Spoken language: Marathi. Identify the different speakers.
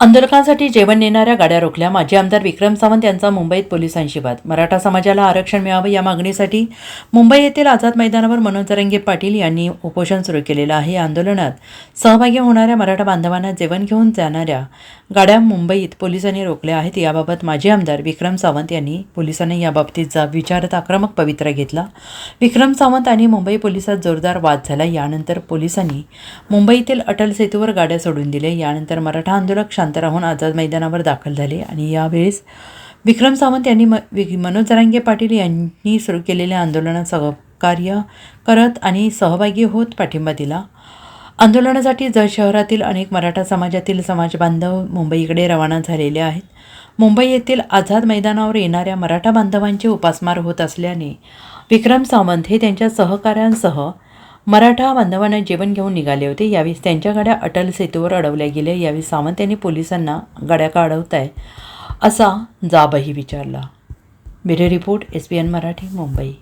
Speaker 1: आंदोलकांसाठी जेवण नेणाऱ्या गाड्या रोखल्या. माजी आमदार विक्रम सावंत यांचा मुंबईत पोलिसांशी वाद. मराठा समाजाला आरक्षण मिळावं या मागणीसाठी मुंबई येथील आझाद मैदानावर मनोज जरंगे पाटील यांनी उपोषण सुरू केलेलं आहे. या आंदोलनात सहभागी होणाऱ्या मराठा बांधवांना जेवण घेऊन जाणाऱ्या गाड्या मुंबईत पोलिसांनी रोखल्या आहेत. याबाबत माजी आमदार विक्रम सावंत यांनी पोलिसांनी याबाबतीत विचारत आक्रमक पवित्रा घेतला. विक्रम सावंत आणि मुंबई पोलिसात जोरदार वाद झाला. यानंतर पोलिसांनी मुंबईतील अटल सेतूवर गाड्या सोडून दिल्या. यानंतर मराठा आंदोलक शांत राहून आझाद मैदानावर दाखल झाले आणि यावेळेस विक्रम सावंत यांनी म वि मनोज जरांगे पाटील यांनी सुरू केलेल्या आंदोलनात सहकार्य करत आणि सहभागी होत पाठिंबा दिला. आंदोलनासाठी जत शहरातील अनेक मराठा समाजातील समाजबांधव मुंबईकडे रवाना झालेले आहेत मुंबई येथील आझाद मैदानावर येणाऱ्या मराठा बांधवांचे उपासमार होत असल्याने विक्रम सावंत हे त्यांच्या सहकाऱ्यांसह मराठा बांधवांना जेवण घेऊन निघाले होते. यावेळी त्यांच्या गाड्या अटल सेतूवर अडवल्या गेल्या. यावेळी सावंत यांनी पोलिसांना गाड्या का अडवताय असा जाबही विचारला. Bureau report S B N Marathi Mumbai.